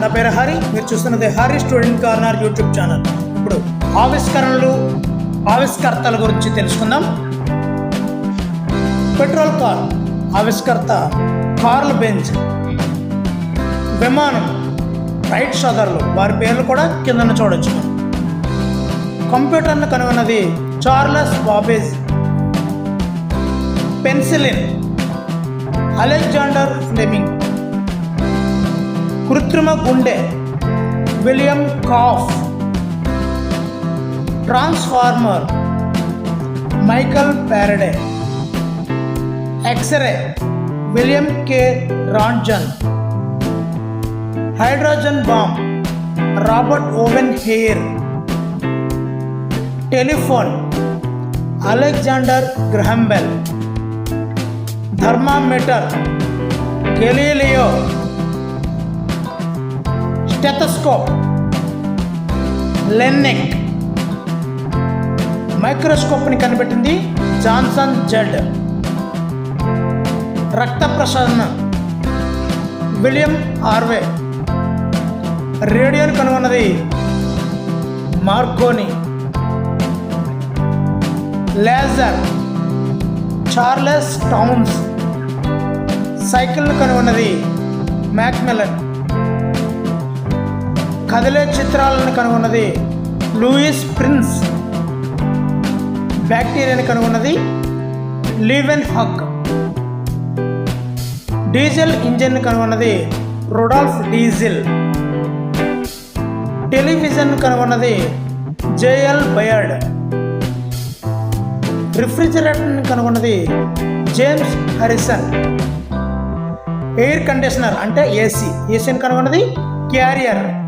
నా పేరు హరి. మీరు చూస్తున్నది Hari student corner YouTube channel. ఇప్పుడు ఆవిష్కరణలు ఆవిష్కర్తల గురించి తెలుసుకుందాం. పెట్రోల్ కార్ ఆవిష్కర్త కార్ల్ బెంజ్. విమానం రైట్ సోదరులు వారి పేర్లు కూడా కిందన చూడొచ్చు. కంప్యూటర్ను కనుగొన్నది Charles Babbage. Penicillin Alexander Fleming. కృత్రిమ గుండె. William Kolff. Transformer. Michael Faraday X ray. William K. Roentgen. Hydrogen bomb. Robert Oppenheimer. Telephone. Alexander Graham Bell. Thermometer. Galileo. Stethoscope Laennec మైక్రోస్కోప్ని కనిపెట్టింది జాన్సన్ జెడ్. రక్త ప్రసరణ విలియం ఆర్వే. రేడియోని కనుగొన్నది Marconi laser Charles Townes సైకిల్ను కనుగొన్నది మ్యాక్మెలన్. కదిలే చిత్రాలను కనుగొన్నది లూయిస్ ప్రిన్స్. బ్యాక్టీరియాని కనుగొన్నది లీవెన్ హక్ డీజిల్ ఇంజిన్ కనుగొన్నది రొడాల్ఫ్ డీజిల్. టెలివిజన్ కనుగొన్నది జేఎల్ బయర్డ్. రిఫ్రిజిరేటర్ని కనుగొన్నది జేమ్స్ హరిసన్. ఎయిర్ కండిషనర్ అంటే ఏసీ. ఏసీని కనుగొన్నది Carrier.